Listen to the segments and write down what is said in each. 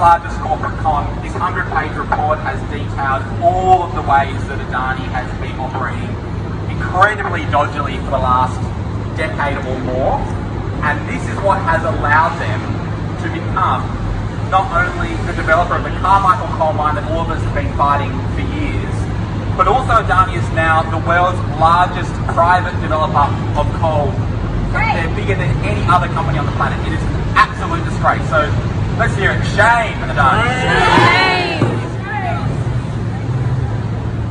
largest corporate con, this 100-page report has detailed all of the ways that Adani has been operating incredibly dodgily for the last decade or more. And this is what has allowed them to become not only the developer of the Carmichael coal mine that all of us have been fighting for years, but also Adani is now the world's largest private developer of coal. They're bigger than any other company on the planet. It is an absolute disgrace. So let's hear it. Shame, Adani.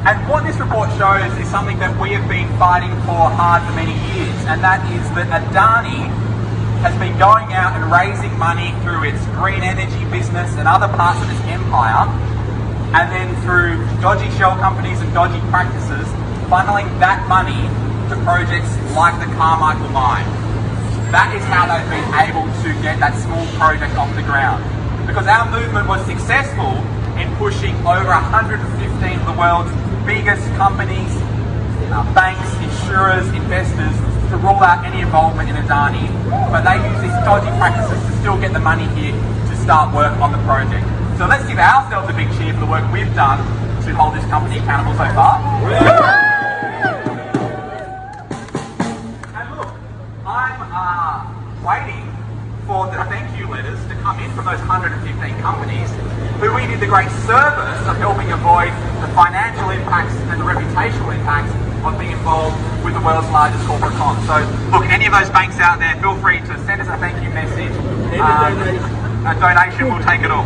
And what this report shows is something that we have been fighting for hard for many years, and that is that Adani has been going out and raising money through its green energy business and other parts of its empire, and then through dodgy shell companies and dodgy practices, funneling that money to projects like the Carmichael mine. That is how they've been able to get that small project off the ground. Because our movement was successful in pushing over 115 of the world's biggest companies, uh, banks, insurers, investors to rule out any involvement in Adani. But they use these dodgy practices to still get the money here to start work on the project. So let's give ourselves a big cheer for the work we've done to hold this company accountable so far. Uh, waiting for the thank you letters to come in from those 115 companies who we did the great service of helping avoid the financial impacts and the reputational impacts of being involved with the world's largest corporate con. So, look, any of those banks out there, feel free to send us a thank you message. Um, a donation, we'll take it all.